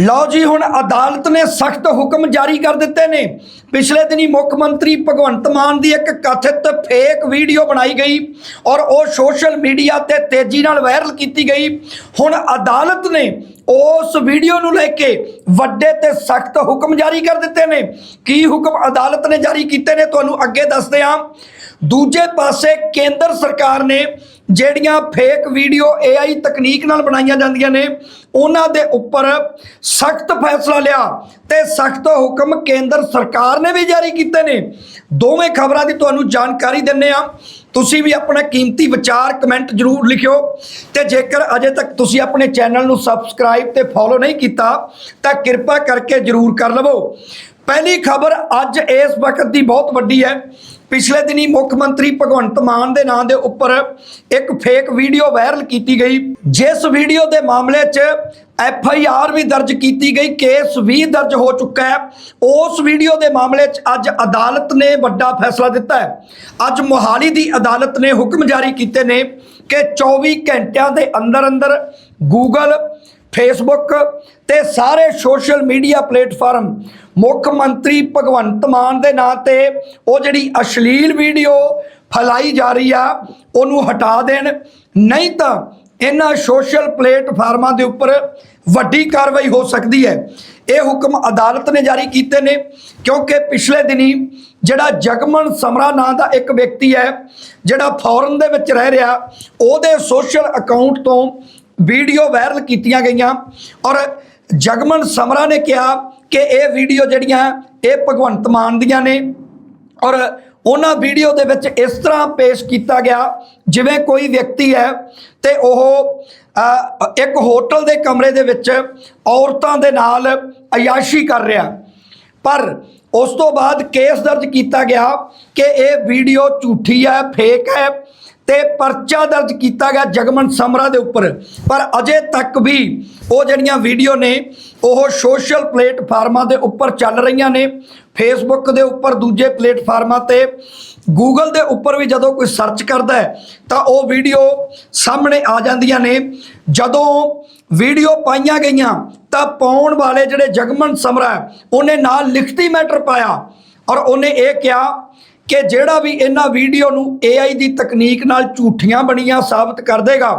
ਲਓ ਜੀ, ਹੁਣ ਅਦਾਲਤ ਨੇ ਸਖਤ ਹੁਕਮ ਜਾਰੀ ਕਰ ਦਿੱਤੇ ਨੇ। ਪਿਛਲੇ ਦਿਨੀ ਮੁੱਖ ਮੰਤਰੀ ਭਗਵੰਤ ਮਾਨ ਦੀ ਇੱਕ ਕਥਿਤ ਫੇਕ ਵੀਡੀਓ ਬਣਾਈ ਗਈ ਔਰ ਉਹ ਸੋਸ਼ਲ ਮੀਡੀਆ ਤੇ ਤੇਜ਼ੀ ਨਾਲ ਵਾਇਰਲ ਕੀਤੀ ਗਈ। ਹੁਣ ਅਦਾਲਤ ਨੇ ਉਸ ਵੀਡੀਓ ਨੂੰ ਲੈ ਕੇ ਵੱਡੇ ਤੇ ਸਖਤ ਹੁਕਮ ਜਾਰੀ ਕਰ ਦਿੱਤੇ ਨੇ। ਕੀ ਹੁਕਮ ਅਦਾਲਤ ਨੇ ਜਾਰੀ ਕੀਤੇ ਨੇ, ਤੁਹਾਨੂੰ ਅੱਗੇ ਦੱਸਦੇ ਹਾਂ। ਦੂਜੇ ਪਾਸੇ ਕੇਂਦਰ ਸਰਕਾਰ ਨੇ ਜਿਹੜੀਆਂ ਫੇਕ ਵੀਡੀਓ AI ਤਕਨੀਕ ਨਾਲ ਬਣਾਈਆਂ ਜਾਂਦੀਆਂ ਨੇ, ਉਹਨਾਂ ਦੇ ਉੱਪਰ ਸਖਤ ਫੈਸਲਾ ਲਿਆ ਤੇ ਸਖਤ ਹੁਕਮ ਕੇਂਦਰ ਸਰਕਾਰ ਨੇ ਵੀ ਜਾਰੀ ਕੀਤੇ ਨੇ। ਦੋਵੇਂ ਖਬਰਾਂ ਦੀ ਤੁਹਾਨੂੰ ਜਾਣਕਾਰੀ ਦਿੰਨੇ ਆ। ਤੁਸੀਂ ਵੀ ਆਪਣਾ ਕੀਮਤੀ ਵਿਚਾਰ ਕਮੈਂਟ ਜ਼ਰੂਰ ਲਿਖਿਓ ਤੇ ਜੇਕਰ ਅਜੇ ਤੱਕ ਤੁਸੀਂ ਆਪਣੇ ਚੈਨਲ ਨੂੰ ਸਬਸਕ੍ਰਾਈਬ ਤੇ ਫੋਲੋ ਨਹੀਂ ਕੀਤਾ, ਤਾਂ ਕਿਰਪਾ ਕਰਕੇ ਜ਼ਰੂਰ ਕਰ ਲਵੋ। ਪਹਿਲੀ ਖਬਰ ਅੱਜ ਇਸ ਵਕਤ ਦੀ ਬਹੁਤ ਵੱਡੀ ਹੈ। ਪਿਛਲੇ ਦਿਨੀ ਮੁੱਖ ਮੰਤਰੀ ਭਗਵੰਤ ਮਾਨ ਦੇ ਨਾਂ ਦੇ ਉੱਪਰ ਇੱਕ ਫੇਕ ਵੀਡੀਓ ਵਾਇਰਲ ਕੀਤੀ ਗਈ। ਜਿਸ ਵੀਡੀਓ ਦੇ ਮਾਮਲੇ 'ਚ ਐਫ ਆਈ ਆਰ ਵੀ ਦਰਜ ਕੀਤੀ ਗਈ ਕੇਸ ਵੀ ਦਰਜ ਹੋ ਚੁੱਕਾ ਹੈ। ਉਸ ਵੀਡੀਓ ਦੇ ਮਾਮਲੇ 'ਚ ਅੱਜ ਅਦਾਲਤ ਨੇ ਵੱਡਾ ਫੈਸਲਾ ਦਿੱਤਾ ਹੈ। ਅੱਜ ਮੋਹਾਲੀ ਦੀ ਅਦਾਲਤ ਨੇ ਹੁਕਮ ਜਾਰੀ ਕੀਤੇ ਨੇ ਕਿ 24 ਘੰਟਿਆਂ ਦੇ ਅੰਦਰ ਅੰਦਰ ਗੂਗਲ ਫੇਸਬੁੱਕ ਤੇ ਸਾਰੇ ਸੋਸ਼ਲ ਮੀਡੀਆ ਪਲੇਟਫਾਰਮ ਮੁੱਖ ਮੰਤਰੀ ਭਗਵੰਤ ਮਾਨ ਦੇ ਨਾਂ ਤੇ ਉਹ ਜਿਹੜੀ ਅਸ਼ਲੀਲ ਵੀਡੀਓ ਫੈਲਾਈ ਜਾ ਰਹੀ ਆ, ਉਹਨੂੰ ਹਟਾ ਦੇਣ। ਨਹੀਂ ਤਾਂ ਇਹਨਾਂ ਸੋਸ਼ਲ ਪਲੇਟਫਾਰਮਾਂ ਦੇ ਉੱਪਰ ਵੱਡੀ ਕਾਰਵਾਈ ਹੋ ਸਕਦੀ ਹੈ। ਇਹ ਹੁਕਮ ਅਦਾਲਤ ਨੇ ਜਾਰੀ ਕੀਤੇ ਨੇ, ਕਿਉਂਕਿ ਪਿਛਲੇ ਦਿਨੀ ਜਿਹੜਾ ਜਗਮਨ ਸਮਰਾ ਨਾਂ ਦਾ ਇੱਕ ਵਿਅਕਤੀ ਹੈ, ਜਿਹੜਾ ਫੌਰਨ ਦੇ ਵਿੱਚ ਰਹਿ ਰਿਹਾ, ਉਹਦੇ ਸੋਸ਼ਲ ਅਕਾਊਂਟ ਤੋਂ ਵੀਡੀਓ ਵਾਇਰਲ ਕੀਤੀਆਂ ਗਈਆਂ। ਔਰ ਜਗਮਨ ਸਮਰਾ ਨੇ ਕਿਹਾ ਕਿ ਇਹ ਵੀਡੀਓ ਜਿਹੜੀਆਂ, ਇਹ ਭਗਵੰਤ ਮਾਨ ਦੀਆਂ ਨੇ। ਔਰ ਉਹਨਾਂ ਵੀਡੀਓ ਦੇ ਵਿੱਚ ਇਸ ਤਰ੍ਹਾਂ ਪੇਸ਼ ਕੀਤਾ ਗਿਆ, ਜਿਵੇਂ ਕੋਈ ਵਿਅਕਤੀ ਹੈ ਤੇ ਉਹ ਇੱਕ ਹੋਟਲ ਦੇ ਕਮਰੇ ਦੇ ਵਿੱਚ ਔਰਤਾਂ ਦੇ ਨਾਲ ਅਯਾਸ਼ੀ ਕਰ ਰਿਹਾ। ਪਰ ਉਸ ਤੋਂ ਬਾਅਦ ਕੇਸ ਦਰਜ ਕੀਤਾ ਗਿਆ ਕਿ ਇਹ ਵੀਡੀਓ ਝੂਠੀ ਹੈ, ਫੇਕ ਹੈ। ਤੇ ਪਰਚਾ ਦਰਜ ਕੀਤਾ ਗਿਆ ਜਗਮਨ ਸਮਰਾ ਦੇ ਉੱਪਰ। ਪਰ ਅਜੇ ਤੱਕ ਵੀ ਉਹ ਜਿਹੜੀਆਂ ਵੀਡੀਓ ਨੇ, ਉਹ ਸੋਸ਼ਲ ਪਲੇਟਫਾਰਮਾਂ ਦੇ ਉੱਪਰ ਚੱਲ ਰਹੀਆਂ ਨੇ। ਫੇਸਬੁੱਕ ਦੇ ਉੱਪਰ, ਦੂਜੇ ਪਲੇਟਫਾਰਮਾਂ ਤੇ। ਗੂਗਲ ਦੇ ਉੱਪਰ ਵੀ ਜਦੋਂ ਕੋਈ ਸਰਚ ਕਰਦਾ ਹੈ, ਤਾਂ ਉਹ ਵੀਡੀਓ ਸਾਹਮਣੇ ਆ ਜਾਂਦੀਆਂ ਨੇ। ਜਦੋਂ ਵੀਡੀਓ ਪਾਈਆਂ ਗਈਆਂ, ਤਾਂ ਪਾਉਣ ਵਾਲੇ ਜਿਹੜੇ ਜਗਮਨ ਸਮਰਾ ਉਹਨੇ ਨਾਲ ਲਿਖਤੀ ਮੈਟਰ ਪਾਇਆ। ਔਰ ਉਹਨੇ ਇਹ ਕਿਹਾ ਕਿ ਜਿਹੜਾ ਵੀ ਇਹਨਾਂ ਵੀਡੀਓ ਨੂੰ AI ਦੀ ਤਕਨੀਕ ਨਾਲ ਝੂਠੀਆਂ ਬਣੀਆਂ ਸਾਬਤ ਕਰ ਦੇਗਾ,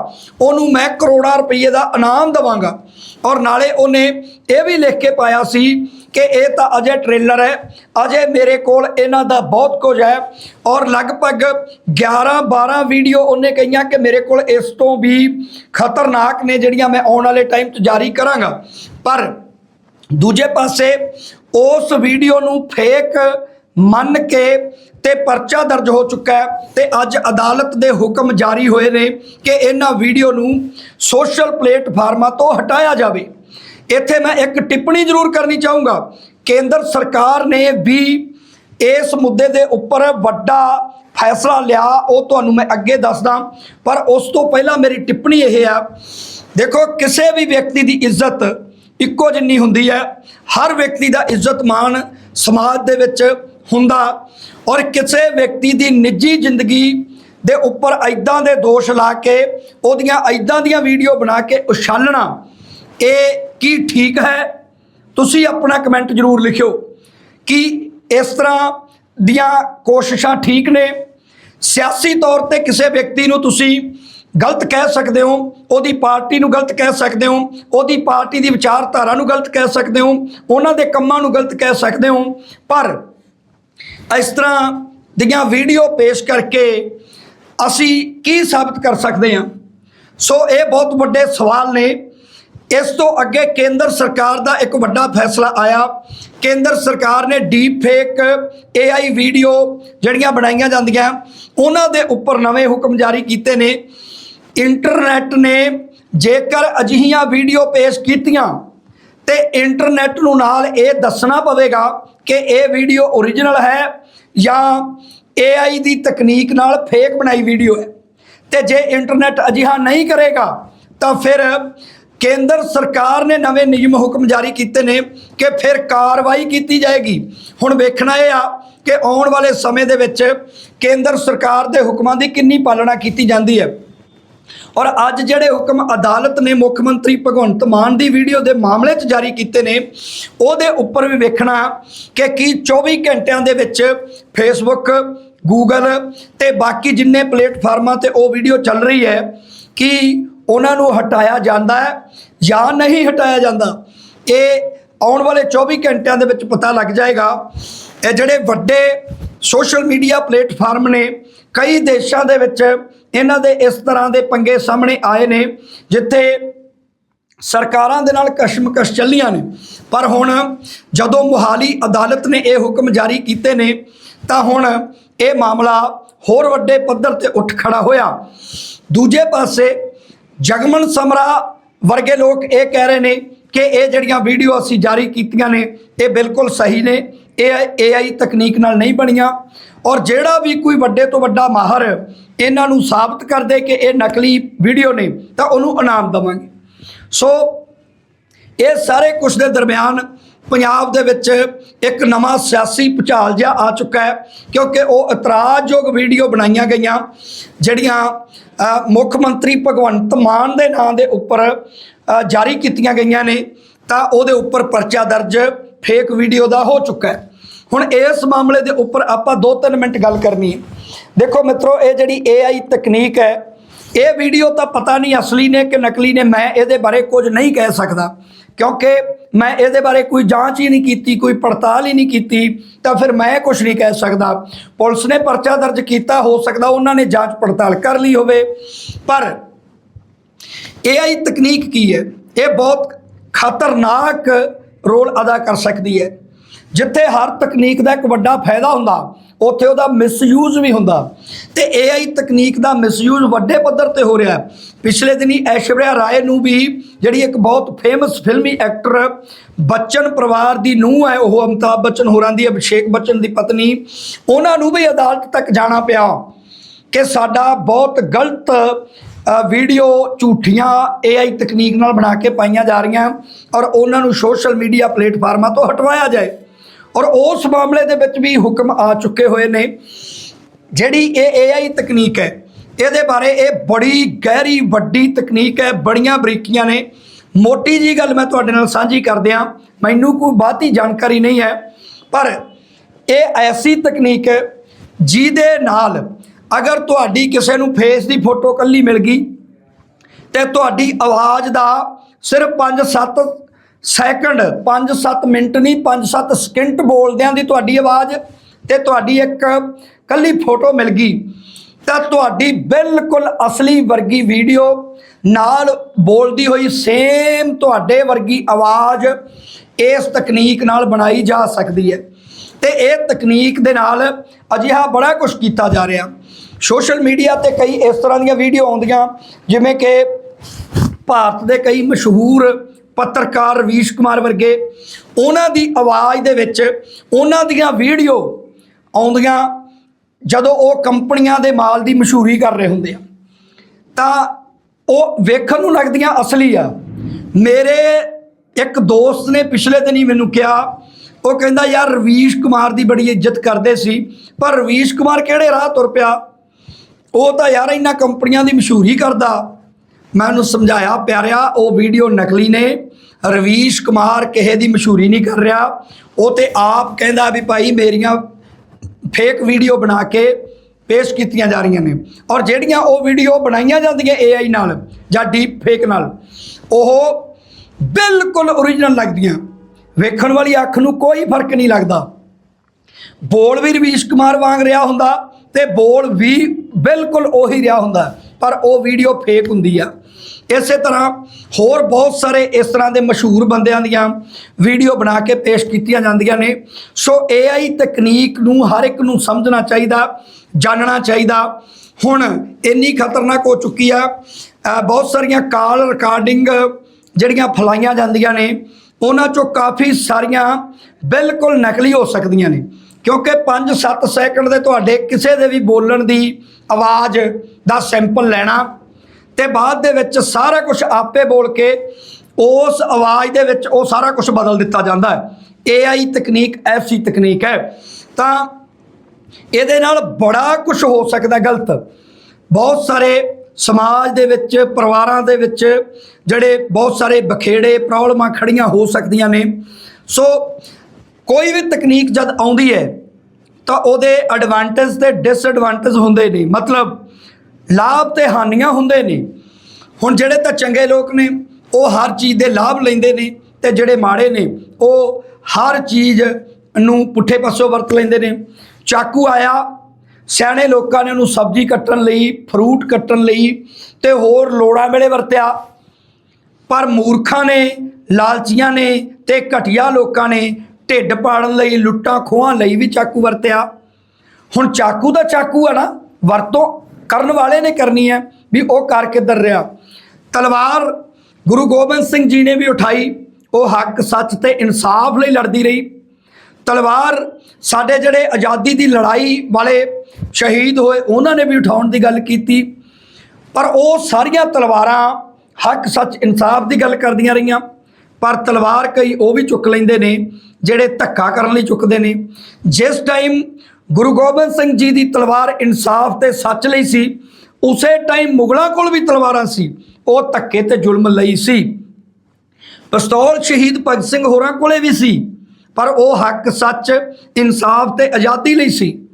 ਉਹਨੂੰ ਮੈਂ ਕਰੋੜਾਂ ਰੁਪਏ ਦਾ ਇਨਾਮ ਦਵਾਂਗਾ। ਔਰ ਨਾਲੇ ਉਹਨੇ ਇਹ ਵੀ ਲਿਖ ਕੇ ਪਾਇਆ ਸੀ ਕਿ ਇਹ ਤਾਂ ਅਜੇ ਟ੍ਰੇਲਰ ਹੈ, ਅਜੇ ਮੇਰੇ ਕੋਲ ਇਹਨਾਂ ਦਾ ਬਹੁਤ ਕੁਝ ਹੈ। ਔਰ ਲਗਭਗ 11 12 ਵੀਡੀਓ ਉਹਨੇ ਕਹੀਆਂ ਕਿ ਮੇਰੇ ਕੋਲ ਇਸ ਤੋਂ ਵੀ ਖਤਰਨਾਕ ਨੇ, ਜਿਹੜੀਆਂ ਮੈਂ ਆਉਣ ਵਾਲੇ ਟਾਈਮ 'ਚ ਜਾਰੀ ਕਰਾਂਗਾ। ਪਰ ਦੂਜੇ ਪਾਸੇ ਉਸ ਵੀਡੀਓ ਨੂੰ ਫੇਕ ਮੰਨ ਕੇ ਤੇ ਪਰਚਾ ਦਰਜ ਹੋ ਚੁੱਕਾ ਹੈ ਤੇ ਅੱਜ ਅਦਾਲਤ ਦੇ ਹੁਕਮ ਜਾਰੀ ਹੋਏ ਨੇ ਕਿ ਇਹਨਾਂ ਵੀਡੀਓ ਨੂੰ ਸੋਸ਼ਲ ਪਲੇਟਫਾਰਮਾਂ ਤੋਂ ਹਟਾਇਆ ਜਾਵੇ। ਇੱਥੇ ਮੈਂ ਇੱਕ ਟਿੱਪਣੀ ਜ਼ਰੂਰ ਕਰਨੀ ਚਾਹੂੰਗਾ। ਕੇਂਦਰ ਸਰਕਾਰ ਨੇ ਵੀ ਇਸ ਮੁੱਦੇ ਦੇ ਉੱਪਰ ਵੱਡਾ ਫੈਸਲਾ ਲਿਆ, ਉਹ ਤੁਹਾਨੂੰ ਮੈਂ ਅੱਗੇ ਦੱਸਦਾ। ਪਰ ਉਸ ਤੋਂ ਪਹਿਲਾਂ ਮੇਰੀ ਟਿੱਪਣੀ ਇਹ ਆ ਦੇਖੋ ਕਿਸੇ ਵੀ ਵਿਅਕਤੀ ਦੀ ਇੱਜ਼ਤ ਇੱਕੋ ਜਿੰਨੀ ਹੁੰਦੀ ਹੈ। ਹਰ ਵਿਅਕਤੀ ਦਾ ਇੱਜ਼ਤ ਮਾਣ ਸਮਾਜ ਦੇ ਵਿੱਚ ਹੁੰਦਾ ਔਰ ਕਿਸੇ ਵਿਅਕਤੀ ਦੀ ਨਿੱਜੀ ਜ਼ਿੰਦਗੀ ਦੇ ਉੱਪਰ ਐਦਾਂ ਦੇ ਦੋਸ਼ ਲਾ ਕੇ ਉਹਦੀਆਂ ਐਦਾਂ ਦੀਆਂ ਵੀਡੀਓ ਬਣਾ ਕੇ ਉਛਾਲਣਾ, ਇਹ ਕੀ ਠੀਕ ਹੈ? ਤੁਸੀਂ ਆਪਣਾ ਕਮੈਂਟ ਜ਼ਰੂਰ ਲਿਖਿਓ ਕਿ ਇਸ ਤਰ੍ਹਾਂ ਦੀਆਂ ਕੋਸ਼ਿਸ਼ਾਂ ਠੀਕ ਨੇ। ਸਿਆਸੀ ਤੌਰ ਤੇ ਕਿਸੇ ਵਿਅਕਤੀ ਨੂੰ ਤੁਸੀਂ ਗਲਤ ਕਹਿ ਸਕਦੇ ਹੋ, ਉਹਦੀ ਪਾਰਟੀ ਨੂੰ ਗਲਤ ਕਹਿ ਸਕਦੇ ਹੋ, ਉਹਦੀ ਪਾਰਟੀ ਦੀ ਵਿਚਾਰਧਾਰਾ ਨੂੰ ਗਲਤ ਕਹਿ ਸਕਦੇ ਹੋ, ਉਹਨਾਂ ਦੇ ਕੰਮਾਂ ਨੂੰ ਗਲਤ ਕਹਿ ਸਕਦੇ ਹੋ, ਪਰ ਇਸ ਤਰ੍ਹਾਂ ਦੀਆਂ ਵੀਡੀਓ ਪੇਸ਼ ਕਰਕੇ ਅਸੀਂ ਕੀ ਸਾਬਤ ਕਰ ਸਕਦੇ ਹਾਂ? ਸੋ ਇਹ ਬਹੁਤ ਵੱਡੇ ਸਵਾਲ ਨੇ। ਇਸ ਤੋਂ ਅੱਗੇ ਕੇਂਦਰ ਸਰਕਾਰ ਦਾ ਇੱਕ ਵੱਡਾ ਫੈਸਲਾ ਆਇਆ। ਕੇਂਦਰ ਸਰਕਾਰ ਨੇ ਡੀਪ ਫੇਕ AI ਵੀਡੀਓ ਜਿਹੜੀਆਂ ਬਣਾਈਆਂ ਜਾਂਦੀਆਂ, ਉਹਨਾਂ ਦੇ ਉੱਪਰ ਨਵੇਂ ਹੁਕਮ ਜਾਰੀ ਕੀਤੇ ਨੇ। ਇੰਟਰਨੈਟ ਨੇ ਜੇਕਰ ਅਜਿਹੀਆਂ ਵੀਡੀਓ ਪੇਸ਼ ਕੀਤੀਆਂ ਤੇ ਇੰਟਰਨੈਟ ਨੂੰ ਨਾਲ ਇਹ ਦੱਸਣਾ ਪਵੇਗਾ ਕਿ ਇਹ ਵੀਡੀਓ ਓਰੀਜਨਲ ਹੈ ਜਾਂ AI ਦੀ ਤਕਨੀਕ ਨਾਲ ਫੇਕ ਬਣਾਈ ਵੀਡੀਓ ਹੈ। ਤੇ ਜੇ ਇੰਟਰਨੈਟ ਅਜਿਹਾ ਨਹੀਂ ਕਰੇਗਾ, ਤਾਂ ਫਿਰ ਕੇਂਦਰ ਸਰਕਾਰ ਨੇ ਨਵੇਂ ਨਿਯਮ ਹੁਕਮ ਜਾਰੀ ਕੀਤੇ ਨੇ ਕਿ ਫਿਰ ਕਾਰਵਾਈ ਕੀਤੀ ਜਾਏਗੀ। ਹੁਣ ਵੇਖਣਾ ਇਹ ਆ ਕਿ ਆਉਣ ਵਾਲੇ ਸਮੇਂ ਦੇ ਵਿੱਚ ਕੇਂਦਰ ਸਰਕਾਰ ਦੇ ਹੁਕਮਾਂ ਦੀ ਕਿੰਨੀ ਪਾਲਣਾ ਕੀਤੀ ਜਾਂਦੀ ਹੈ। ਔਰ ਅੱਜ ਜਿਹੜੇ ਹੁਕਮ ਅਦਾਲਤ ਨੇ ਮੁੱਖ ਮੰਤਰੀ ਭਗਵੰਤ ਮਾਨ ਦੀ ਵੀਡੀਓ ਦੇ ਮਾਮਲੇ 'ਚ ਜਾਰੀ ਕੀਤੇ ਨੇ, ਉਹਦੇ ਉੱਪਰ ਵੀ ਵੇਖਣਾ ਕਿ ਕੀ 24 ਘੰਟਿਆਂ ਦੇ ਵਿੱਚ ਫੇਸਬੁੱਕ ਗੂਗਲ ਤੇ ਬਾਕੀ ਜਿੰਨੇ ਪਲੇਟਫਾਰਮਾਂ ਤੇ ਉਹ ਵੀਡੀਓ ਚੱਲ ਰਹੀ ਹੈ ਕਿ ਉਹਨਾਂ ਨੂੰ ਹਟਾਇਆ ਜਾਂਦਾ ਹੈ ਜਾਂ ਨਹੀਂ ਹਟਾਇਆ ਜਾਂਦਾ, ਇਹ ਆਉਣ ਵਾਲੇ 24 ਘੰਟਿਆਂ ਦੇ ਵਿੱਚ ਪਤਾ ਲੱਗ ਜਾਏਗਾ। ਇਹ ਜਿਹੜੇ ਵੱਡੇ ਸੋਸ਼ਲ ਮੀਡੀਆ ਪਲੇਟਫਾਰਮ ਨੇ, ਕਈ ਦੇਸ਼ਾਂ ਦੇ ਵਿੱਚ ਇਹਨਾਂ ਦੇ ਇਸ ਤਰ੍ਹਾਂ ਦੇ ਪੰਗੇ ਸਾਹਮਣੇ ਆਏ ਨੇ, ਜਿੱਥੇ ਸਰਕਾਰਾਂ ਦੇ ਨਾਲ ਕਸ਼ਮਕਸ਼ ਚੱਲੀਆਂ ਨੇ। ਪਰ ਹੁਣ ਜਦੋਂ ਮੁਹਾਲੀ ਅਦਾਲਤ ਨੇ ਇਹ ਹੁਕਮ ਜਾਰੀ ਕੀਤੇ ਨੇ, ਤਾਂ ਹੁਣ ਇਹ ਮਾਮਲਾ ਹੋਰ ਵੱਡੇ ਪੱਧਰ ਤੇ ਉੱਠ ਖੜਾ ਹੋਇਆ। ਦੂਜੇ ਪਾਸੇ ਜਗਮਨ ਸਮਰਾ ਵਰਗੇ ਲੋਕ ਇਹ ਕਹਿ ਰਹੇ ਨੇ ਕਿ ਇਹ ਜਿਹੜੀਆਂ ਵੀਡੀਓ ਅਸੀਂ ਜਾਰੀ ਕੀਤੀਆਂ ਨੇ, ਇਹ ਬਿਲਕੁਲ ਸਹੀ ਨੇ। ਇਹ AI ਤਕਨੀਕ ਨਾਲ ਨਹੀਂ ਬਣੀਆਂ। ਔਰ ਜਿਹੜਾ ਵੀ ਕੋਈ ਵੱਡੇ ਤੋਂ ਵੱਡਾ ਮਾਹਰ ਇਹਨਾਂ ਨੂੰ ਸਾਬਤ ਕਰ ਦੇ ਕਿ ਇਹ ਨਕਲੀ ਵੀਡੀਓ ਨੇ, ਤਾਂ ਉਹਨੂੰ ਇਨਾਮ ਦੇਵਾਂਗੇ। ਸੋ ਇਹ ਸਾਰੇ ਕੁਝ ਦੇ ਦਰਮਿਆਨ ਪੰਜਾਬ ਦੇ ਵਿੱਚ ਇੱਕ ਨਵਾਂ ਸਿਆਸੀ ਭੁਚਾਲ ਜਿਹਾ ਆ ਚੁੱਕਾ ਹੈ, ਕਿਉਂਕਿ ਉਹ ਇਤਰਾਜ਼ਯੋਗ ਵੀਡੀਓ ਬਣਾਈਆਂ ਗਈਆਂ, ਜਿਹੜੀਆਂ ਮੁੱਖ ਮੰਤਰੀ ਭਗਵੰਤ ਮਾਨ ਦੇ ਨਾਂ ਦੇ ਉੱਪਰ ਜਾਰੀ ਕੀਤੀਆਂ ਗਈਆਂ ਨੇ, ਤਾਂ ਉਹਦੇ ਉੱਪਰ ਪਰਚਾ ਦਰਜ, ਫੇਕ ਵੀਡੀਓ ਦਾ ਹੋ ਚੁੱਕਾ ਹੈ। ਹੁਣ ਇਸ ਮਾਮਲੇ ਦੇ ਉੱਪਰ ਆਪਾਂ 2-3 ਮਿੰਟ ਗੱਲ ਕਰਨੀ ਹੈ। ਦੇਖੋ ਮਿੱਤਰੋ, ਇਹ ਜਿਹੜੀ AI ਤਕਨੀਕ ਹੈ, ਇਹ ਵੀਡੀਓ ਤਾਂ ਪਤਾ ਨਹੀਂ ਅਸਲੀ ਨੇ ਕਿ ਨਕਲੀ ਨੇ, ਮੈਂ ਇਹਦੇ ਬਾਰੇ ਕੁਝ ਨਹੀਂ ਕਹਿ ਸਕਦਾ। ਕਿਉਂਕਿ ਮੈਂ ਇਹਦੇ ਬਾਰੇ ਕੋਈ ਜਾਂਚ ਹੀ ਨਹੀਂ ਕੀਤੀ, ਕੋਈ ਪੜਤਾਲ ਹੀ ਨਹੀਂ ਕੀਤੀ, ਤਾਂ ਫਿਰ ਮੈਂ ਕੁਝ ਨਹੀਂ ਕਹਿ ਸਕਦਾ। ਪੁਲਿਸ ਨੇ ਪਰਚਾ ਦਰਜ ਕੀਤਾ, ਹੋ ਸਕਦਾ ਉਹਨਾਂ ਨੇ ਜਾਂਚ ਪੜਤਾਲ ਕਰ ਲਈ ਹੋਵੇ। ਪਰ AI ਤਕਨੀਕ ਕੀ ਹੈ? ਇਹ ਬਹੁਤ ਖਤਰਨਾਕ ਰੋਲ ਅਦਾ ਕਰ ਸਕਦੀ ਹੈ। ਜਿੱਥੇ ਹਰ ਤਕਨੀਕ ਦਾ ਇੱਕ ਵੱਡਾ ਫਾਇਦਾ ਹੁੰਦਾ, ਉੱਥੇ ਉਹਦਾ ਮਿਸਯੂਜ਼ ਵੀ ਹੁੰਦਾ। ਤੇ AI ਤਕਨੀਕ ਦਾ ਮਿਸਯੂਜ਼ ਵੱਡੇ ਪੱਧਰ ਤੇ ਹੋ ਰਿਹਾ ਹੈ। ਪਿਛਲੇ ਦਿਨੀ ਐਸ਼ਵਰਿਆ ਰਾਏ ਨੂੰ ਵੀ ਜਿਹੜੀ ਇੱਕ ਬਹੁਤ ਫੇਮਸ ਫਿਲਮੀ ਐਕਟਰ ਬੱਚਨ ਪਰਿਵਾਰ ਦੀ ਨੂੰਹ ਹੈ, ਉਹ ਅਮਿਤਾਭ ਬੱਚਨ ਹੋਰਾਂ ਦੀ, ਅਭਿਸ਼ੇਕ ਬੱਚਨ ਦੀ ਪਤਨੀ, ਉਹਨਾਂ ਨੂੰ ਵੀ ਅਦਾਲਤ ਤੱਕ ਜਾਣਾ ਪਿਆ ਕਿ ਸਾਡਾ ਬਹੁਤ ਗਲਤ ਵੀਡੀਓ ਝੂਠੀਆਂ AI ਤਕਨੀਕ ਨਾਲ ਬਣਾ ਕੇ ਪਾਈਆਂ ਜਾ ਰਹੀਆਂ ਔਰ ਉਹਨਾਂ ਨੂੰ ਸੋਸ਼ਲ ਮੀਡੀਆ ਪਲੇਟਫਾਰਮਾਂ ਤੋਂ ਹਟਵਾਇਆ ਜਾਏ। ਔਰ ਉਸ ਮਾਮਲੇ ਦੇ ਵਿੱਚ ਵੀ ਹੁਕਮ ਆ ਚੁੱਕੇ ਹੋਏ ਨੇ। ਜਿਹੜੀ ਇਹ AI ਤਕਨੀਕ ਹੈ, ਇਹਦੇ ਬਾਰੇ ਇਹ ਬੜੀ ਗਹਿਰੀ, ਵੱਡੀ ਤਕਨੀਕ ਹੈ, ਬੜੀਆਂ ਬਰੀਕੀਆਂ ਨੇ। ਮੋਟੀ ਜੀ ਗੱਲ ਮੈਂ ਤੁਹਾਡੇ ਨਾਲ ਸਾਂਝੀ ਕਰਦਿਆਂ, ਮੈਨੂੰ ਕੋਈ ਬਹੁਤੀ ਜਾਣਕਾਰੀ ਨਹੀਂ ਹੈ, ਪਰ ਇਹ ਐਸੀ ਤਕਨੀਕ ਹੈ, ਜਿਹਦੇ ਨਾਲ ਅਗਰ ਤੁਹਾਡੀ ਕਿਸੇ ਨੂੰ ਫੇਸ ਦੀ ਫੋਟੋ ਕੱਲੀ ਮਿਲ ਗਈ ਤੇ ਤੁਹਾਡੀ ਆਵਾਜ਼ ਦਾ ਸਿਰਫ 5-7 ਸੈਕਿੰਡ 5-7 ਮਿੰਟ ਨਹੀਂ 5-7 ਸਕਿੰਟ ਬੋਲਦਿਆਂ ਦੀ ਤੁਹਾਡੀ ਆਵਾਜ਼ ਤੇ ਤੁਹਾਡੀ ਇੱਕ ਕੱਲੀ ਫੋਟੋ ਮਿਲ ਗਈ, ਤਾਂ ਤੁਹਾਡੀ ਬਿਲਕੁਲ ਅਸਲੀ ਵਰਗੀ ਵੀਡੀਓ ਨਾਲ ਬੋਲਦੀ ਹੋਈ ਸੇਮ ਤੁਹਾਡੇ ਵਰਗੀ ਆਵਾਜ਼ ਇਸ ਤਕਨੀਕ ਨਾਲ ਬਣਾਈ ਜਾ ਸਕਦੀ ਹੈ। ਤੇ ਇਹ ਤਕਨੀਕ ਦੇ ਨਾਲ ਅਜਿਹਾ ਬੜਾ ਕੁਝ ਕੀਤਾ ਜਾ ਰਿਹਾ। ਸੋਸ਼ਲ ਮੀਡੀਆ ਤੇ ਕਈ ਇਸ ਤਰ੍ਹਾਂ ਦੀਆਂ ਵੀਡੀਓ ਆਉਂਦੀਆਂ, ਜਿਵੇਂ ਕਿ ਭਾਰਤ ਦੇ ਕਈ ਮਸ਼ਹੂਰ ਪੱਤਰਕਾਰ ਰਵੀਸ਼ ਕੁਮਾਰ ਵਰਗੇ, ਉਹਨਾਂ ਦੀ ਆਵਾਜ਼ ਦੇ ਵਿੱਚ ਉਹਨਾਂ ਦੀਆਂ ਵੀਡੀਓ ਆਉਂਦੀਆਂ ਜਦੋਂ ਉਹ ਕੰਪਨੀਆਂ ਦੇ ਮਾਲ ਦੀ ਮਸ਼ਹੂਰੀ ਕਰ ਰਹੇ ਹੁੰਦੇ ਆ। ਤਾਂ ਉਹ ਵੇਖਣ ਨੂੰ ਲੱਗਦੀਆਂ ਅਸਲੀ ਆ। ਮੇਰੇ ਇੱਕ ਦੋਸਤ ਨੇ ਪਿਛਲੇ ਦਿਨ ਹੀ ਮੈਨੂੰ ਕਿਹਾ, ਉਹ ਕਹਿੰਦਾ, ਯਾਰ ਰਵੀਸ਼ ਕੁਮਾਰ ਦੀ ਬੜੀ ਇੱਜ਼ਤ ਕਰਦੇ ਸੀ, ਪਰ ਰਵੀਸ਼ ਕੁਮਾਰ ਕਿਹੜੇ ਰਾਹ ਤੁਰ ਪਿਆ? ਉਹ ਤਾਂ ਯਾਰ ਇਹਨਾਂ ਕੰਪਨੀਆਂ ਦੀ ਮਸ਼ਹੂਰੀ ਕਰਦਾ। ਮੈਂ ਉਹਨੂੰ ਸਮਝਾਇਆ, ਪਿਆਰਿਆ, ਉਹ ਵੀਡੀਓ ਨਕਲੀ ਨੇ। ਰਵੀਸ਼ ਕੁਮਾਰ ਕਿਸੇ ਦੀ ਮਸ਼ਹੂਰੀ ਨਹੀਂ ਕਰ ਰਿਹਾ। ਉਹ ਤੇ ਆਪ ਕਹਿੰਦਾ ਵੀ ਭਾਈ ਮੇਰੀਆਂ ਫੇਕ ਵੀਡੀਓ ਬਣਾ ਕੇ ਪੇਸ਼ ਕੀਤੀਆਂ ਜਾ ਰਹੀਆਂ ਨੇ। ਔਰ ਜਿਹੜੀਆਂ ਉਹ ਵੀਡੀਓ ਬਣਾਈਆਂ ਜਾਂਦੀਆਂ AI ਨਾਲ ਜਾਂ ਡੀਪ ਫੇਕ ਨਾਲ, ਉਹ ਬਿਲਕੁਲ ਓਰੀਜਨਲ ਲੱਗਦੀਆਂ। ਵੇਖਣ ਵਾਲੀ ਅੱਖ ਨੂੰ ਕੋਈ ਫ਼ਰਕ ਨਹੀਂ ਲੱਗਦਾ। ਬੋਲ ਵੀ ਰਵੀਸ਼ ਕੁਮਾਰ ਵਾਂਗ ਰਿਹਾ ਹੁੰਦਾ ਤੇ ਬੋਲ ਵੀ ਬਿਲਕੁਲ ਉਹੀ ਰਿਹਾ ਹੁੰਦਾ। ਪਰ ਉਹ ਵੀਡੀਓ ਫੇਕ ਹੁੰਦੀ ਆ। ਇਸੇ ਤਰ੍ਹਾਂ ਹੋਰ ਬਹੁਤ ਸਾਰੇ ਇਸ ਤਰ੍ਹਾਂ ਦੇ ਮਸ਼ਹੂਰ ਬੰਦਿਆਂ ਦੀਆਂ ਵੀਡੀਓ ਬਣਾ ਕੇ ਪੇਸ਼ ਕੀਤੀਆਂ ਜਾਂਦੀਆਂ ਨੇ। ਸੋ AI ਤਕਨੀਕ ਨੂੰ ਹਰ ਇੱਕ ਨੂੰ ਸਮਝਣਾ ਚਾਹੀਦਾ, ਜਾਣਨਾ ਚਾਹੀਦਾ। ਹੁਣ ਇੰਨੀ ਖਤਰਨਾਕ ਹੋ ਚੁੱਕੀ ਆ। ਬਹੁਤ ਸਾਰੀਆਂ ਕਾਲ ਰਿਕਾਰਡਿੰਗ ਜਿਹੜੀਆਂ ਫਲਾਈਆਂ ਜਾਂਦੀਆਂ ਨੇ, ਉਹਨਾਂ ਚੋਂ ਕਾਫੀ ਸਾਰੀਆਂ ਬਿਲਕੁਲ ਨਕਲੀ ਹੋ ਸਕਦੀਆਂ ਨੇ। ਕਿਉਂਕਿ 5-7 ਸੈਕਿੰਡ ਦੇ ਤੁਹਾਡੇ ਕਿਸੇ ਦੇ ਵੀ ਬੋਲਣ ਦੀ ਆਵਾਜ਼ ਦਾ ਸੈਂਪਲ ਲੈਣਾ ਤੇ ਬਾਅਦ ਦੇ ਵਿੱਚ ਸਾਰਾ ਕੁਝ ਆਪੇ ਬੋਲ ਕੇ ਉਸ ਆਵਾਜ਼ ਦੇ ਵਿੱਚ ਉਹ ਸਾਰਾ ਕੁਝ ਬਦਲ ਦਿੱਤਾ ਜਾਂਦਾ ਹੈ। AI ਤਕਨੀਕ ਐਸੀ ਤਕਨੀਕ ਹੈ। ਤਾਂ ਇਹਦੇ ਨਾਲ ਬੜਾ ਕੁਝ ਹੋ ਸਕਦਾ ਗਲਤ। ਬਹੁਤ ਸਾਰੇ ਸਮਾਜ ਦੇ ਵਿੱਚ, ਪਰਿਵਾਰਾਂ ਦੇ ਵਿੱਚ ਜਿਹੜੇ ਬਹੁਤ ਸਾਰੇ ਬਖੇੜੇ, ਪ੍ਰੋਬਲਮਾਂ ਖੜੀਆਂ ਹੋ ਸਕਦੀਆਂ ਨੇ। ਸੋ ਕੋਈ ਵੀ ਤਕਨੀਕ ਜਦ ਆਉਂਦੀ ਹੈ, ਤਾਂ ਉਹਦੇ ਐਡਵਾਂਟੇਜ ਤੇ ਡਿਸਐਡਵਾਂਟੇਜ ਹੁੰਦੇ ਨੇ। ਮਤਲਬ, ਲਾਭ ਤੇ ਹਾਨੀਆਂ ਹੁੰਦੇ ਨੇ। ਹੁਣ ਜਿਹੜੇ ਤਾਂ ਚੰਗੇ ਲੋਕ ਨੇ, ਉਹ ਹਰ ਚੀਜ਼ ਦੇ ਲਾਭ ਲੈਂਦੇ ਨੇ ਤੇ ਜਿਹੜੇ ਮਾੜੇ ਨੇ, ਉਹ ਹਰ ਚੀਜ਼ ਨੂੰ ਪੁੱਠੇ ਪਾਸੋਂ ਵਰਤ ਲੈਂਦੇ ਨੇ। ਚਾਕੂ ਆਇਆ, ਸਿਆਣੇ ਲੋਕਾਂ ਨੇ ਉਹਨੂੰ ਸਬਜ਼ੀ ਕੱਟਣ ਲਈ ਫਰੂਟ ਕੱਟਣ ਲਈ ਤੇ ਹੋਰ ਲੋੜਾਂ ਵੇਲੇ ਵਰਤਿਆ। ਪਰ ਮੂਰਖਾਂ ਨੇ, ਲਾਲਚੀਆਂ ਨੇ ਤੇ ਘਟੀਆ ਲੋਕਾਂ ਨੇ ਢਿੱਡ ਪਾੜਨ ਲਈ, ਲੁੱਟਾਂ ਖੋਹਾਂ ਲਈ ਵੀ ਚਾਕੂ ਵਰਤਿਆ। ਹੁਣ ਚਾਕੂ ਦਾ ਚਾਕੂ ਹੈ ਨਾ, ਵਰਤੋਂ ਕਰਨ ਵਾਲੇ ਨੇ ਕਰਨੀ ਹੈ ਵੀ ਉਹ ਕਰ ਕਿੱਧਰ ਰਿਹਾ। ਤਲਵਾਰ ਗੁਰੂ ਗੋਬਿੰਦ ਸਿੰਘ ਜੀ ਨੇ ਵੀ ਉਠਾਈ, ਉਹ ਹੱਕ ਸੱਚ ਤੇ ਇਨਸਾਫ ਲਈ ਲੜਦੀ ਰਹੀ। ਤਲਵਾਰ ਸਾਡੇ ਜਿਹੜੇ ਆਜ਼ਾਦੀ ਦੀ ਲੜਾਈ ਵਾਲੇ ਸ਼ਹੀਦ ਹੋਏ, ਉਹਨਾਂ ਨੇ ਵੀ ਉਠਾਉਣ ਦੀ ਗੱਲ ਕੀਤੀ। ਪਰ ਉਹ ਸਾਰੀਆਂ ਤਲਵਾਰਾਂ ਹੱਕ ਸੱਚ ਇਨਸਾਫ ਦੀ ਗੱਲ ਕਰਦੀਆਂ ਰਹੀਆਂ, ਪਰ ਤਲਵਾਰ ਕਈ ਉਹ ਵੀ ਚੁੱਕ ਲੈਂਦੇ ਨੇ ਜਿਹੜੇ ਧੱਕਾ ਕਰਨ ਲਈ ਚੁੱਕਦੇ ਨੇ। ਜਿਸ ਟਾਈਮ ਗੁਰੂ ਗੋਬਿੰਦ ਸਿੰਘ ਜੀ ਦੀ ਤਲਵਾਰ ਇਨਸਾਫ ਤੇ ਸੱਚ ਲਈ ਸੀ, ਉਸੇ ਟਾਈਮ ਮੁਗਲਾਂ ਕੋਲ ਵੀ ਤਲਵਾਰਾਂ ਸੀ, ਉਹ ਧੱਕੇ ਤੇ ਜ਼ੁਲਮ ਲਈ ਸੀ। ਪਿਸਤੌਲ ਸ਼ਹੀਦ ਭਗਤ ਸਿੰਘ ਹੋਰਾਂ ਕੋਲੇ ਵੀ ਸੀ, ਪਰ ਉਹ ਹੱਕ, ਸੱਚ, ਇਨਸਾਫ ਤੇ ਆਜ਼ਾਦੀ ਲਈ ਸੀ।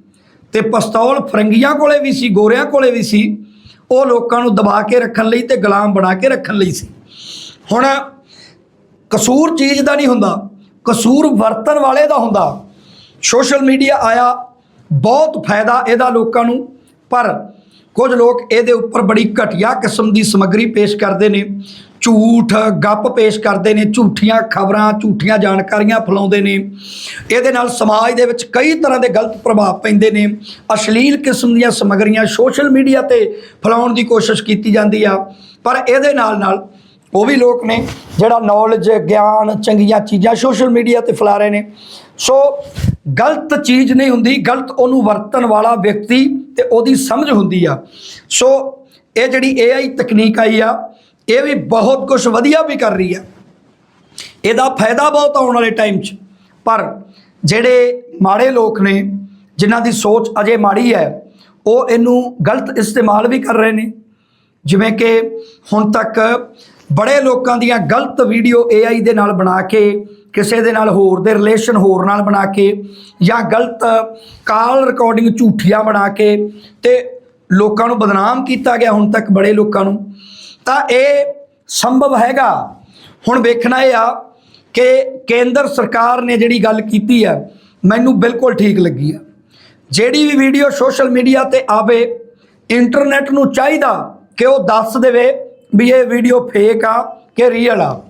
ਤੇ ਪਿਸਤੌਲ ਫਰੰਗੀਆਂ ਕੋਲੇ ਵੀ ਸੀ, ਗੋਰਿਆਂ ਕੋਲੇ ਵੀ ਸੀ, ਉਹ ਲੋਕਾਂ ਨੂੰ ਦਬਾ ਕੇ ਰੱਖਣ ਲਈ ਤੇ ਗੁਲਾਮ ਬਣਾ ਕੇ ਰੱਖਣ ਲਈ ਸੀ। ਹੁਣ ਕਸੂਰ ਚੀਜ਼ ਦਾ ਨਹੀਂ ਹੁੰਦਾ। ਕਸੂਰ ਵਰਤਣ ਵਾਲੇ ਦਾ ਹੁੰਦਾ। ਸੋਸ਼ਲ ਮੀਡੀਆ ਆਇਆ, ਬਹੁਤ ਫਾਇਦਾ ਇਹਦਾ ਲੋਕਾਂ ਨੂੰ, ਪਰ ਕੁਝ ਲੋਕ ਇਹਦੇ ਉੱਪਰ ਬੜੀ ਘਟੀਆ ਕਿਸਮ ਦੀ ਸਮੱਗਰੀ ਪੇਸ਼ ਕਰਦੇ ਨੇ। ਝੂਠ, ਗੱਪ ਪੇਸ਼ ਕਰਦੇ ਨੇ, ਝੂਠੀਆਂ ਖਬਰਾਂ, ਝੂਠੀਆਂ ਜਾਣਕਾਰੀਆਂ ਫੈਲਾਉਂਦੇ ਨੇ। ਇਹਦੇ ਨਾਲ ਸਮਾਜ ਦੇ ਵਿੱਚ ਕਈ ਤਰ੍ਹਾਂ ਦੇ ਗਲਤ ਪ੍ਰਭਾਵ ਪੈਂਦੇ ਨੇ। ਅਸ਼ਲੀਲ ਕਿਸਮ ਦੀਆਂ ਸਮੱਗਰੀਆਂ ਸੋਸ਼ਲ ਮੀਡੀਆ ਤੇ ਫੈਲਾਉਣ ਦੀ ਕੋਸ਼ਿਸ਼ ਕੀਤੀ ਜਾਂਦੀ ਆ। ਪਰ ਇਹਦੇ ਨਾਲ ਨਾਲ ਉਹ ਵੀ ਲੋਕ ਨੇ ਜਿਹੜਾ ਨੌਲੇਜ ਗਿਆਨ, ਚੰਗੀਆਂ ਚੀਜ਼ਾਂ ਸੋਸ਼ਲ ਮੀਡੀਆ ਤੇ ਫੈਲਾ ਰਹੇ ਨੇ। ਸੋ ਗਲਤ ਚੀਜ਼ ਨਹੀਂ ਹੁੰਦੀ, ਗਲਤ ਉਹਨੂੰ ਵਰਤਣ ਵਾਲਾ ਵਿਅਕਤੀ ਤੇ ਉਹਦੀ ਸਮਝ ਹੁੰਦੀ ਆ। ਸੋ ਇਹ ਜਿਹੜੀ AI ਤਕਨੀਕ ਆਈ ਆ, ਇਹ ਵੀ ਬਹੁਤ ਕੁਝ ਵਧੀਆ ਵੀ ਕਰ ਰਹੀ ਆ। ਇਹਦਾ ਫਾਇਦਾ ਬਹੁਤ ਆਉਣ ਵਾਲੇ ਟਾਈਮ 'ਚ। ਪਰ ਜਿਹੜੇ ਮਾੜੇ ਲੋਕ ਨੇ, ਜਿਨ੍ਹਾਂ ਦੀ ਸੋਚ ਅਜੇ ਮਾੜੀ ਹੈ, ਉਹ ਇਹਨੂੰ ਗਲਤ ਇਸਤੇਮਾਲ ਵੀ ਕਰ ਰਹੇ ਨੇ। ਜਿਵੇਂ ਕਿ ਹੁਣ ਤੱਕ ਬੜੇ ਲੋਕਾਂ ਦੀਆਂ ਗਲਤ ਵੀਡੀਓ AI ਦੇ ਨਾਲ ਬਣਾ ਕੇ, ਕਿਸੇ ਦੇ ਨਾਲ ਹੋਰ ਦੇ ਰਿਲੇਸ਼ਨ ਹੋਰ ਨਾਲ ਬਣਾ ਕੇ, ਜਾਂ ਗਲਤ ਕਾਲ ਰਿਕਾਰਡਿੰਗ ਝੂਠੀਆਂ ਬਣਾ ਕੇ, ਤੇ ਲੋਕਾਂ ਨੂੰ ਬਦਨਾਮ ਕੀਤਾ ਗਿਆ ਹੁਣ ਤੱਕ ਬੜੇ ਲੋਕਾਂ ਨੂੰ, ਤਾਂ ਇਹ ਸੰਭਵ ਹੈਗਾ। ਹੁਣ ਵੇਖਣਾ ਇਹ ਆ ਕਿ ਕੇਂਦਰ ਸਰਕਾਰ ਨੇ ਜਿਹੜੀ ਗੱਲ ਕੀਤੀ ਹੈ, ਮੈਨੂੰ ਬਿਲਕੁਲ ਠੀਕ ਲੱਗੀ ਆ ਜਿਹੜੀ ਵੀ ਵੀਡੀਓ ਸੋਸ਼ਲ ਮੀਡੀਆ ਤੇ ਆਵੇ ਇੰਟਰਨੈਟ ਨੂੰ ਚਾਹੀਦਾ ਕਿ ਉਹ ਦੱਸ ਦੇਵੇ ਵੀ ਇਹ ਵੀਡੀਓ ਫੇਕ ਆ ਕਿ ਰੀਅਲ ਆ।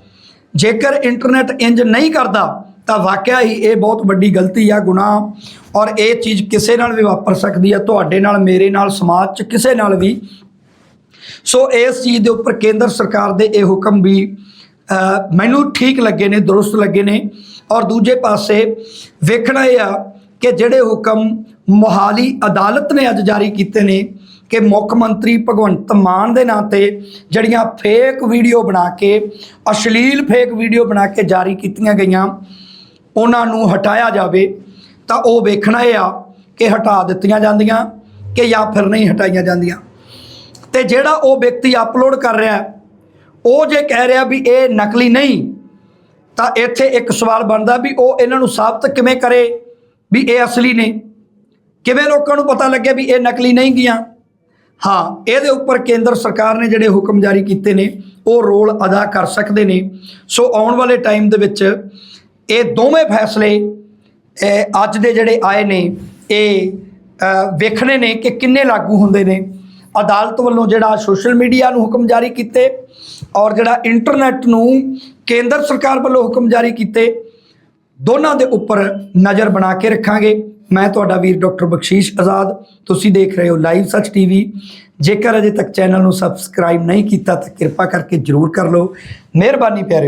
ਜੇਕਰ ਇੰਟਰਨੈਟ ਇੰਜ ਨਹੀਂ ਕਰਦਾ, ਤਾਂ ਵਾਕਿਆ ਹੀ ਇਹ ਬਹੁਤ ਵੱਡੀ ਗਲਤੀ ਆ, ਗੁਨਾਹ। ਔਰ ਇਹ ਚੀਜ਼ ਕਿਸੇ ਨਾਲ ਵੀ ਵਾਪਰ ਸਕਦੀ ਆ, ਤੁਹਾਡੇ ਨਾਲ, ਮੇਰੇ ਨਾਲ, ਸਮਾਜ 'ਚ ਕਿਸੇ ਨਾਲ ਵੀ। ਸੋ ਇਸ ਚੀਜ਼ ਦੇ ਉੱਪਰ ਕੇਂਦਰ ਸਰਕਾਰ ਦੇ ਇਹ ਹੁਕਮ ਵੀ ਮੈਨੂੰ ਠੀਕ ਲੱਗੇ ਨੇ, ਦਰੁਸਤ ਲੱਗੇ ਨੇ। ਔਰ ਦੂਜੇ ਪਾਸੇ ਵੇਖਣਾ ਇਹ ਆ ਕਿ ਜਿਹੜੇ ਹੁਕਮ ਮੋਹਾਲੀ ਅਦਾਲਤ ਨੇ ਅੱਜ ਜਾਰੀ ਕੀਤੇ ਨੇ ਕਿ ਮੁੱਖ ਮੰਤਰੀ ਭਗਵੰਤ ਮਾਨ ਦੇ ਨਾਂ ਤੇ ਜਿਹੜੀਆਂ ਫੇਕ ਵੀਡੀਓ ਬਣਾ ਕੇ, ਅਸ਼ਲੀਲ ਫੇਕ ਵੀਡੀਓ ਬਣਾ ਕੇ ਜਾਰੀ ਕੀਤੀਆਂ ਗਈਆਂ, ਉਹਨਾਂ ਨੂੰ ਹਟਾਇਆ ਜਾਵੇ, ਤਾਂ ਉਹ ਵੇਖਣਾ ਇਹ ਆ ਕਿ ਹਟਾ ਦਿੱਤੀਆਂ ਜਾਂਦੀਆਂ ਕਿ ਜਾਂ ਫਿਰ ਨਹੀਂ ਹਟਾਈਆਂ ਜਾਂਦੀਆਂ। ਤੇ ਜਿਹੜਾ ਉਹ ਵਿਅਕਤੀ ਅਪਲੋਡ ਕਰ ਰਿਹਾ ਉਹ ਜੇ ਕਹਿ ਰਿਹਾ ਵੀ ਇਹ ਨਕਲੀ ਨਹੀਂ, ਤਾਂ ਇੱਥੇ ਇੱਕ ਸਵਾਲ ਬਣਦਾ ਵੀ ਉਹ ਇਹਨਾਂ ਨੂੰ ਸਾਬਤ ਕਿਵੇਂ ਕਰੇ ਵੀ ਇਹ ਅਸਲੀ ਨੇ? ਕਿਵੇਂ ਲੋਕਾਂ ਨੂੰ ਪਤਾ ਲੱਗੇ ਵੀ ਇਹ ਨਕਲੀ ਨਹੀਂ ਗੀਆਂ ਹਾਂ, ਇਹਦੇ ਉੱਪਰ ਕੇਂਦਰ ਸਰਕਾਰ ਨੇ ਜਿਹੜੇ ਹੁਕਮ ਜਾਰੀ ਕੀਤੇ ਨੇ, ਉਹ ਰੋਲ ਅਦਾ ਕਰ ਸਕਦੇ ਨੇ। ਸੋ ਆਉਣ ਵਾਲੇ ਟਾਈਮ ਦੇ ਵਿੱਚ ਇਹ ਦੋਵੇਂ ਫੈਸਲੇ ਅੱਜ ਦੇ ਜਿਹੜੇ ਆਏ ਨੇ, ਇਹ ਵੇਖਣੇ ਨੇ ਕਿ ਕਿੰਨੇ ਲਾਗੂ ਹੁੰਦੇ ਨੇ। ਅਦਾਲਤ ਵੱਲੋਂ ਜਿਹੜਾ ਸੋਸ਼ਲ ਮੀਡੀਆ ਨੂੰ ਹੁਕਮ ਜਾਰੀ ਕੀਤੇ ਔਰ ਜਿਹੜਾ ਇੰਟਰਨੈਟ ਨੂੰ ਕੇਂਦਰ ਸਰਕਾਰ ਵੱਲੋਂ ਹੁਕਮ ਜਾਰੀ ਕੀਤੇ, ਦੋਨਾਂ ਦੇ ਉੱਪਰ ਨਜ਼ਰ ਬਣਾ ਕੇ ਰੱਖਾਂਗੇ। ਮੈਂ ਤੁਹਾਡਾ ਵੀਰ ਡਾਕਟਰ ਬਖਸ਼ੀਸ਼ ਆਜ਼ਾਦ। ਤੁਸੀਂ ਦੇਖ ਰਹੇ ਹੋ ਲਾਈਵ ਸੱਚ ਟੀਵੀ। ਜੇਕਰ ਅਜੇ ਤੱਕ ਚੈਨਲ ਨੂੰ ਸਬਸਕ੍ਰਾਈਬ ਨਹੀਂ ਕੀਤਾ ਤਾਂ ਕਿਰਪਾ ਕਰਕੇ ਜਰੂਰ ਕਰ ਲਓ। ਮਿਹਰਬਾਨੀ ਪਿਆਰਿਓ।